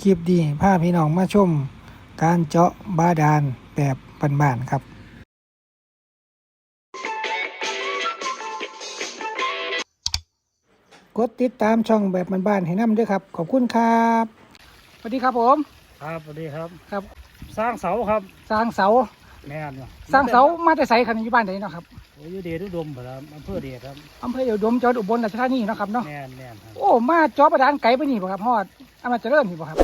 คลิปดีพาพี่น้องมาชม การเจาะบาดาลแบบบ้านๆครับกดติดตามช่องแบบบ้านๆให้นำด้วยครับ ขอบคุณครับสวัสดีครับผม ครับสวัสดีครับ ครับ สร้างเสาครับ สร้างเสาแม่นอยู่สร้างเสามาแต่ใสคันอยู่บ้านไหนเนาะครับโอ้ยอยู่เดชอุดมครับอำเภอเดชครับอำเภออุดมจังหวัดอุบลราชธานีเนาะครับเนาะแม่นแม่นครับโอ้มาเจาะบาดาลไกลไปนี่บ่ครับฮอด อำนาจเจริญนี่บ่ครับ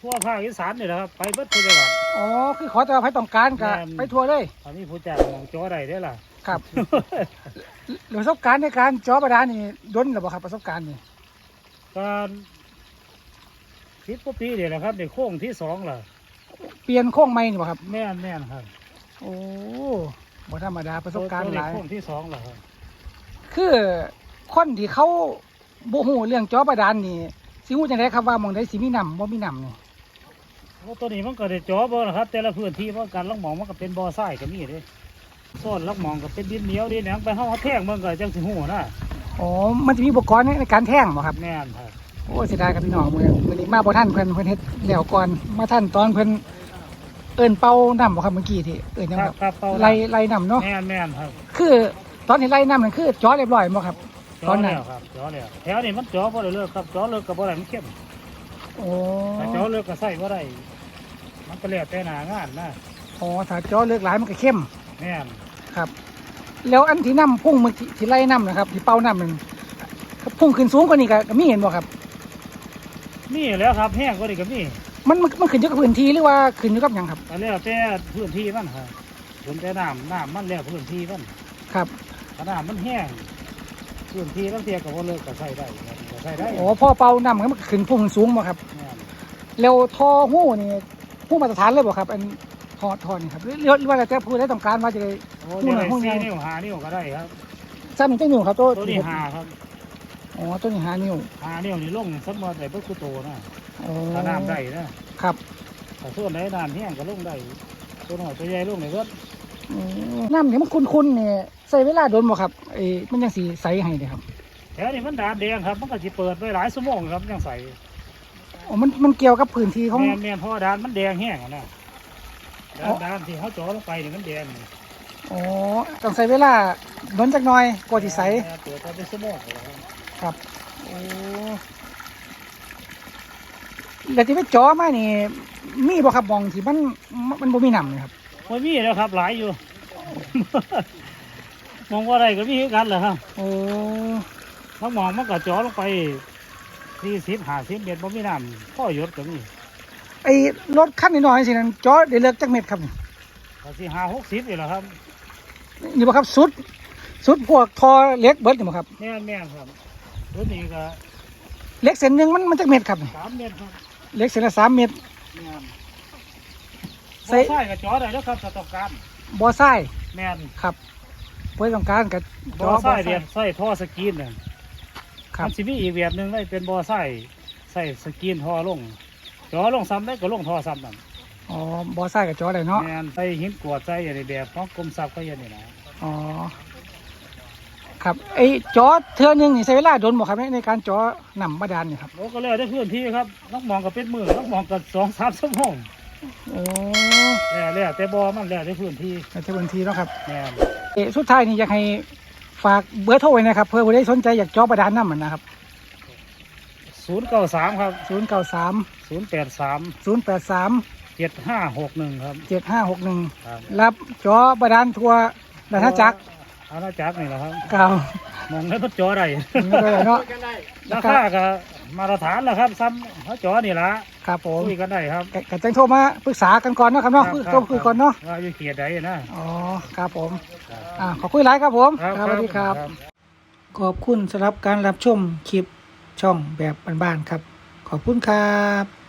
ทั่วภาคอีสานนี่แหละครับ ไปเบิดทุกจังหวัด อ๋อ คือขอแต่ว่าใครต้องการก็แม่น ไปทัวร์เลย ตอนนี้ผู้จ้างมองจอได้ได้อล่ะ ครับ ประสบการณ์ในการเจาะบาดาลนี่ดนหรือเปล่าครับประสบการณ์นี่ การคิดกว่าปีเดียวแหละครับในโค้งที่สองล่ะ เปลี่ยนโค้งใหม่นี่บ่ครับ แม่นแม่นครับโอ้บ่ธรรมดาประสบการณ์ตัวหในลายโค้งที่สองล่ะครับคือคนที่เขาบ่ฮู้เรื่องเจาะบาดาลนี่ สิฮู้จังไดครับว่าหม่องใดสิมีน้ำบ่มีน้ำนี่โอ้ตัวนี้มันก็ได้จอบ่นะครับ แต่ละพื้นที่มันการลักหมองมันก็เป็นบ่อทรายก็มีเด้ซ่อนลักหมองก็เป็นดินเหนียวดินหยังไปห้องแท่งมันก็จังสิหูนะอ๋อมันจะมีอุปกรณ์ในการแท่งบ่ครับแม่นครับโอ้เสียดายครับพี่น้องมื้อมื้อนี้มาบ่ทันเพิ่นเพิ่นเฮ็ดแล้วก่อนมาทันตอนเพิ่นเอิ้นเป่าน้ำบ่ครับเมื่อกี้ที่เอิ้นหยังคครัรับบครับเป่าไล่ไล่น้ำเนาะแม่นแม่นครับ คือตอนที่ไล่น้ำนั่นคือเจาะเรียบร้อยบ่ครับจ ตออนนั้นแล้วครับจอแล้วแถวนี้มันจอบ่ได้เลิกครับจอเลิกกับบ่ได้มันเข้มโอ้ถ้าจอเลิกก็ใส่บ่ได้มันก็แล้วแต่หน้างานนะอ๋อถ้าเจาะเลือกหลายมันก็เข้มแม่นครับ แล้วอันที่น้ำพุ่งมันที่ที่ไล่น้ำนะครับที่เป่าน้ำมันพุ่งขึ้นสูงกว่านี้ก็ก็มีเห็นบ่ครับมีแล้วครับแห้งก็ได้ก็มีมันมันมันขึ้นอยู่กับพื้นที่หรือว่าขึ้นอยู่กับหยังครับก็แล้วแต่พื้นที่มันครับพื้นแต่น้ำน้ำมันแล้วพื้นที่มันครับ ถ้าน้ำมันแห้ง พื้นที่บางเทียก็บ่เลิกก็ใส่ได้ครับก็ใส่ได้อ๋อพอเป่าน้ำมันก็ขึ้นพุ่งขึ้นสูงบ่ครับแม่นแล้วท่อหู้นี่หู้มาตรฐานเลยบ่ครับ อันท่อท่อนี่ครับหรือหรือหรือว่าแต่ผู้ใดต้องการว่าจะได้โอ้หุ้ยนได้หุ้นสี่ไงนิ้วห้านิ้วก็ได้ครับซ้ำอีกจังนิ้วครับตัวตัวนี้ห้าครับอ๋อตัวนี้ห้านิ้วห้านิ้วนี่ลงสักมาได้เบิ่คุโตนะอ๋อถ้าน้ำได้นะครับถ้าส่วนไหนน้ำแห้งก็ลงได้ตัวน้อยตัวใหญ่ลงได้เบิดอืมน้ำเนี่ยมันคุ้นๆเนี่ย ใส่เวลาโดนบ่ครับไอ้มันยังสีใสให้เลยครับแถวนี้มันดาดแดงครับ มันก็สิเปิดไว้หลายชั่วโมงครับยังใส่อ๋อมันมันเกี่ยวกับพื้นที่ของแม่นแม่นเพราะว่าดานมันแดงแห้งอะนะดาอ๋นอดานที่เขาเจ่อลงไปนี่มันแดงนี่อ๋อต้องใส่เวลาโดนจักหน่อยกว่าสิใสแม่นเปิดไปเป็นชั่วโมงเลยครับครับโอ้แล้วที่ไปจ่อมานี่ มีบ่ครับหมองที่มันมันมันบ่มีน้ำเลยครับมันมีแล้วครับ หลายอยู่ มองว่าอะไรก็มีคือกันแหละครับโอ้ถ้ามองมันก็เจ่อลงไปสี่สิบห้าสิบเมตรบ่มีน้ำพ่อหยดก็มีไอ้รถคันน้อยๆสินั้นจ่อได้เลิกจักเม็ดครับนี่ก็สี่ห้าหกสิบนี่แหละครับนี่บ่ครับสุด สุดพวกทอเหล็กเบิดนี่บ่ครับแม่นแม่นครับตัวนี้ก็เหล็กเส้นหนึงมันมันจักเม็ดครับนี่สามเมตรครับเหล็กเส้นละสามเม็ด แม่นใส่ใส่ใส่ก็เจ่อได้แล้วครับถ้าต้องการบ่อทรายแม่นครับ เพื่อต้องการกับบ่อไส้เรียนไส้ท่อสกรีนน่ะครับมันสิมีอีกแบบหนึงได้เป็นบ่อไส้ใส่สกรีนท่อลงจ่อลงซ้ำได้ก็ลงท่อซ้ำนั่นอ๋อบ่อทรายกับจ่อได้เนาะแม่นใส่หินกรวดใส่อย่างในแบบของกรมทรัพย์เขาอย่างนี้นะอ๋อครับไอ้จ่อเทื่อหนึงนี่ใช้เวลาโดนบ่ครับในในการจ่อน้ำบาดาลนี่ครับโอ้ก็เลยได้พื้นที่ครับนักมองก็เป็นมือนักมองก็สองสามชั่วโมงโอ้แล้วแล้วแต่บ่อมันแล้วได้พื้นที่ในเทื่อบางทีเนาะครับ แม่นเอ่อ สุดท้ายนี่อยากให้ฝากเบอร์โทรไว้นะครับ เพื่อผู้ใดสนใจอยากจ่อบาดาลน้ำเหมือนนะครับศูนย์เก้าสามครับศูนย์เก้าสามศูนย์แปดสามศูนย์แปดสามเจ็ดห้าหกหนึ่งครับเจ็ดห้าหกหนึ่งครับรับจ่อบาดาลทัวร์ดันจักรอาณาจักรนี่แหละครับเก่ามองได้พัดจ่อได้ไม่ได้เนาะราคาก็มาตรฐานแล้วครับซ้ำเขาจ่อนี่ละครับผมคุยกันได้ครับกจังโทรมาปรึกษากันก่อนเนาะครับเนาะรับคุยรับต้องคุยก่อนเนาะว่าอยู่เขียดใดนะ อ๋อครับผมครับอ่าขอคุยไลฟ์ครับผมครับสวัสดีครับ ขอบคุณสำหรับการรับชมคลิปช่องแบบบ้านๆครับ ขอบคุณครับ